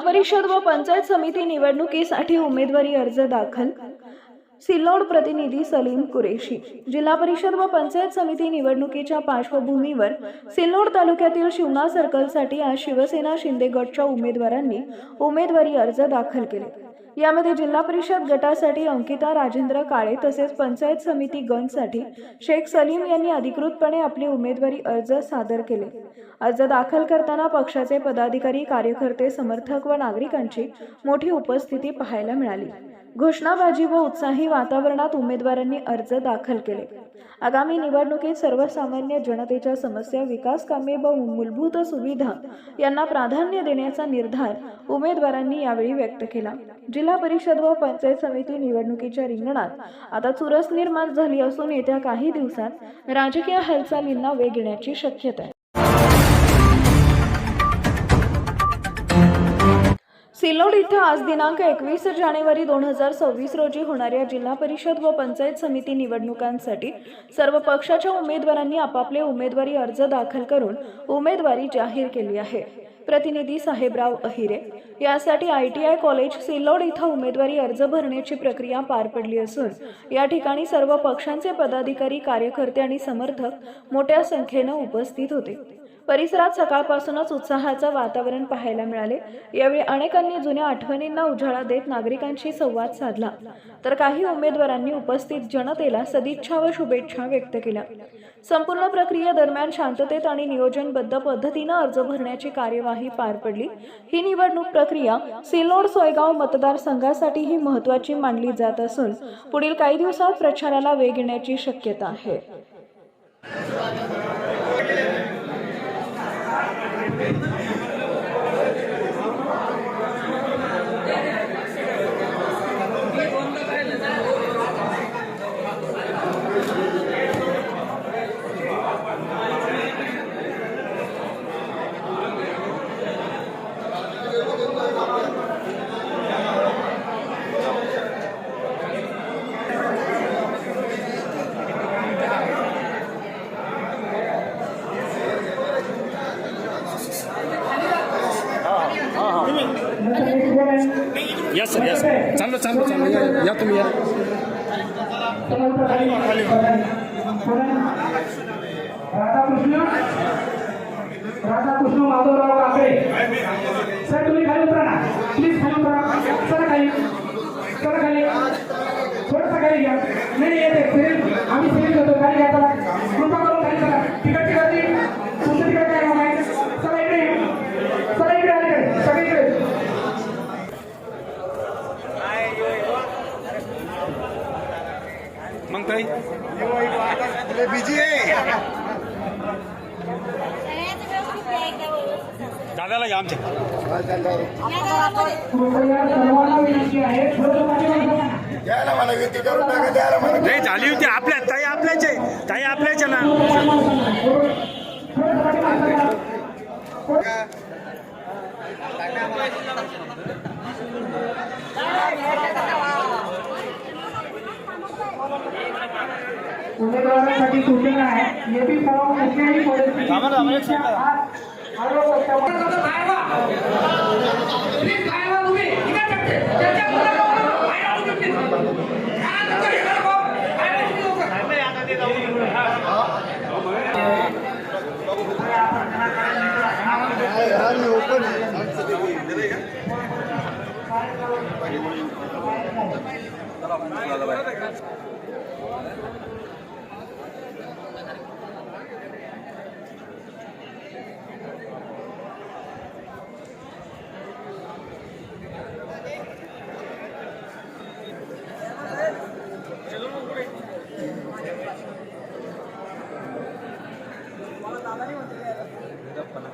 परिषद व पंचायत समिती निवडणुकीसाठी उमेदवारी अर्ज दाखल. सिल्लोड प्रतिनिधी सलीम कुरेशी. जिल्हा परिषद व पंचायत समिती निवडणुकीच्या पार्श्वभूमीवर सिल्लोड तालुक्यातील शिवना सर्कलसाठी आज शिवसेना शिंदे गटच्या उमेदवारांनी उमेदवारी अर्ज दाखल केले. यामध्ये जिल्हा परिषद गटासाठी अंकिता राजेंद्र काळे तसेच पंचायत समिती गणसाठी शेख सलीम यांनी अधिकृतपणे आपले उमेदवारी अर्ज सादर केले. अर्ज दाखल करताना पक्षाचे पदाधिकारी कार्यकर्ते समर्थक व नागरिकांची मोठी उपस्थिती पाहायला मिळाली. घोषणाबाजी व उत्साही वातावरणात उमेदवारांनी अर्ज दाखल केले. आगामी निवडणुकीत सर्वसामान्य जनतेच्या समस्या विकास कामे व मूलभूत सुविधा यांना प्राधान्य देण्याचा निर्धार उमेदवारांनी यावेळी व्यक्त केला. जिल्हा परिषद व पंचायत समिती निवडणुकीच्या रिंगणात आता चुरस निर्माण झाली असून येत्या काही दिवसात राजकीय हालचालींना वेग येण्याची शक्यता आहे. सिल्लोड इथं आज दिनांक एकवीस जानेवारी दोन हजार सव्वीस रोजी होणाऱ्या जिल्हा परिषद व पंचायत समिती निवडणुकांसाठी सर्व पक्षाच्या उमेदवारांनी आपापले उमेदवारी अर्ज दाखल करून उमेदवारी जाहीर केली आहे. प्रतिनिधी साहेबराव अहिरे. यासाठी I T I college Sillod इथं उमेदवारी अर्ज भरण्याची प्रक्रिया पार पडली असून या ठिकाणी सर्व पक्षांचे पदाधिकारी कार्यकर्ते आणि समर्थक मोठ्या संख्येनं उपस्थित होते. परिसरात सकाळपासूनच उत्साहाचं वातावरण पाहायला मिळाले. यावेळी अनेकांनी जुन्या आठवणींना उजाळा देत नागरिकांशी संवाद साधला. तर काही उमेदवारांनी उपस्थित जनतेला सदिच्छा व शुभेच्छा व्यक्त केल्या. संपूर्ण प्रक्रियेदरम्यान शांततेत आणि नियोजनबद्ध पद्धतीनं अर्ज भरण्याची कार्यवाही पार पडली. ही निवडणूक प्रक्रिया सिल्लोड सोयगाव मतदारसंघासाठी ही महत्वाची मानली जात असून पुढील काही दिवसात प्रचाराला वेग येण्याची शक्यता आहे. या सर या सर. चाललो चाललो चाललो या या तुम्ही या. राधाकृष्ण राधाकृष्ण माधवराव काकडे सर तुम्ही खाली उतरा ना. प्लीज खाली उतरा. सर खाली. सर खाली. थोडंसं खाली घ्या. नाही येते. सिरियल ताई बिजी आहे दादाला घ्या आमच्या. द्यायला मला विनंती करून टाका द्यायला मला नाही झाली होती आपल्या ताई आपल्याच ताई आपल्याच ना. सूचना आहे. एबी फॉर्म कुठल्याही परिस्थितीत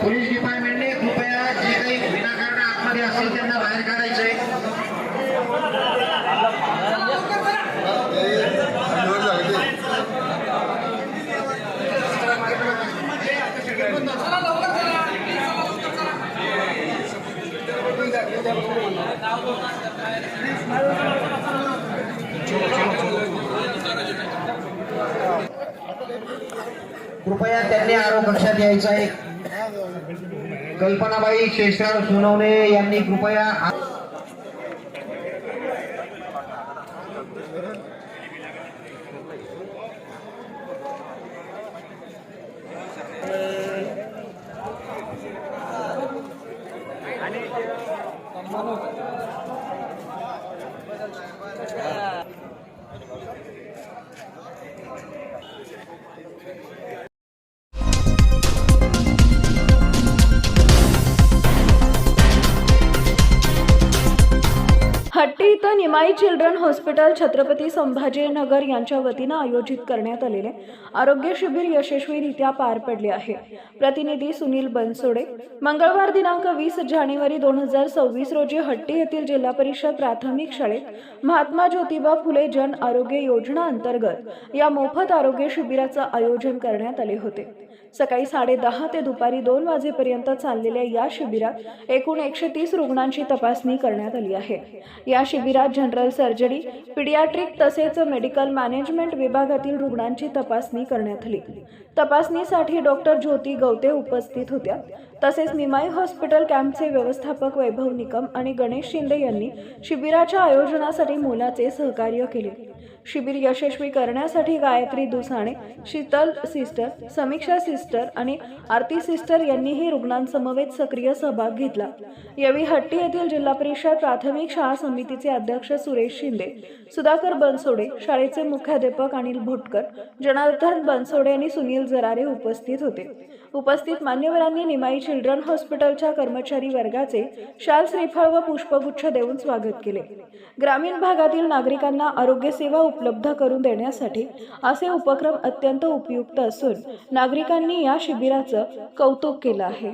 police त्यांनी आरोप लक्षात घ्यायचा आहे. कल्पनाबाई शेषराव सोनवणे यांनी कृपया but हट्टी इथं निमाई चिल्ड्रन हॉस्पिटल छत्रपती संभाजीनगर यांच्या वतीनं आयोजित करण्यात आलेले आरोग्य शिबिर यशस्वीरित्या पार पडले आहे. प्रतिनिधी सुनील बनसोडे मंगळवार दिनांक वीस जानेवारी दोन हजार सव्वीस रोजी हट्टी येथील जिल्हा परिषद प्राथमिक शाळेत महात्मा ज्योतिबा फुले जन आरोग्य योजना अंतर्गत या मोफत आरोग्य शिबिराचं आयोजन करण्यात आले होते. सकाळी साडेदहा ते दुपारी दोन वाजेपर्यंत चाललेल्या या शिबिरात एकूण एकशे तीस रुग्णांची तपासणी करण्यात आली आहे. या शिबिरात जनरल सर्जरी पिडियाट्रिक तसेच मेडिकल मॅनेजमेंट विभागातील रुग्णांची तपासणी करण्यात आली. तपासणीसाठी डॉक्टर ज्योती गवते उपस्थित होत्या. तसेच निमाई हॉस्पिटल कॅम्पचे व्यवस्थापक वैभव निकम आणि गणेश शिंदे यांनी शिबिराच्या आयोजनासाठी मोलाचे सहकार्य केले. शिबिर यशस्वी करण्यासाठी गायत्री दुसाणे शीतल सिस्टर समीक्षा सिस्टर आणि आरती सिस्टर यांनीही रुग्णांसमवेत सक्रिय सहभाग घेतला. यावेळी हट्टी येथील जिल्हा परिषद प्राथमिक शाळा समितीचे अध्यक्ष सुरेश शिंदे सुधाकर बनसोडे शाळेचे मुख्याध्यापक अनिल भुटकर जनार्दन बनसोडे आणि सुनील जरारे उपस्थित होते. उपस्थित मान्यवरांनी निमाई चिल्ड्रन हॉस्पिटलच्या कर्मचारी वर्गाचे शाल श्रीफळ व पुष्पगुच्छ देऊन स्वागत केले. ग्रामीण भागातील नागरिकांना आरोग्य सेवा उपलब्ध करून देण्यासाठी असे उपक्रम अत्यंत उपयुक्त असून नागरिकांनी या शिबिराचं कौतुक केलं आहे.